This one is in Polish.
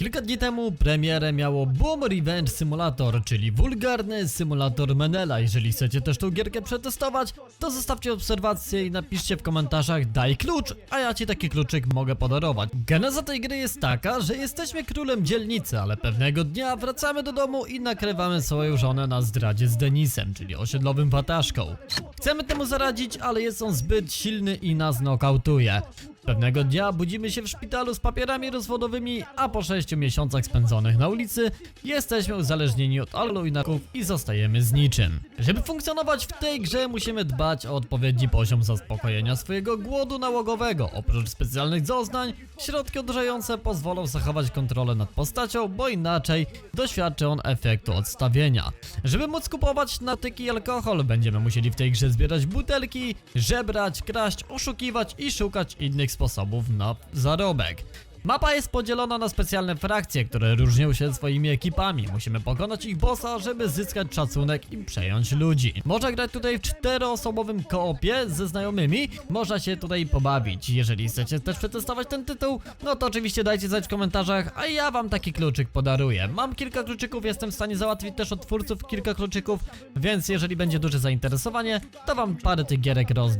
Kilka dni temu premierę miało Boom Revenge Simulator, czyli wulgarny symulator Menela. Jeżeli chcecie też tą gierkę przetestować, to zostawcie obserwację i napiszcie w komentarzach daj klucz, a ja ci taki kluczyk mogę podarować. Geneza tej gry jest taka, że jesteśmy królem dzielnicy, ale pewnego dnia wracamy do domu i nakrywamy swoją żonę na zdradzie z Denisem, czyli osiedlowym wataszką. Chcemy temu zaradzić, ale jest on zbyt silny i nas nokautuje. Pewnego dnia budzimy się w szpitalu z papierami rozwodowymi, a po 6 miesiącach spędzonych na ulicy jesteśmy uzależnieni od alkoholu i zostajemy z niczym. Żeby funkcjonować w tej grze musimy dbać o odpowiedni poziom zaspokojenia swojego głodu nałogowego. Oprócz specjalnych doznań, środki odurzające pozwolą zachować kontrolę nad postacią, bo inaczej doświadczy on efektu odstawienia. Żeby móc kupować natyki i alkohol, będziemy musieli w tej grze zbierać butelki, żebrać, kraść, oszukiwać i szukać innych sposobów na zarobek. Mapa jest podzielona na specjalne frakcje, które różnią się swoimi ekipami. Musimy pokonać ich bossa, żeby zyskać szacunek i przejąć ludzi. Można grać tutaj w czteroosobowym koopie ze znajomymi. Można się tutaj pobawić. Jeżeli chcecie też przetestować ten tytuł, no to oczywiście dajcie znać w komentarzach, a ja wam taki kluczyk podaruję. Mam kilka kluczyków, jestem w stanie załatwić też od twórców kilka kluczyków, więc jeżeli będzie duże zainteresowanie, to wam parę tych gierek rozdam.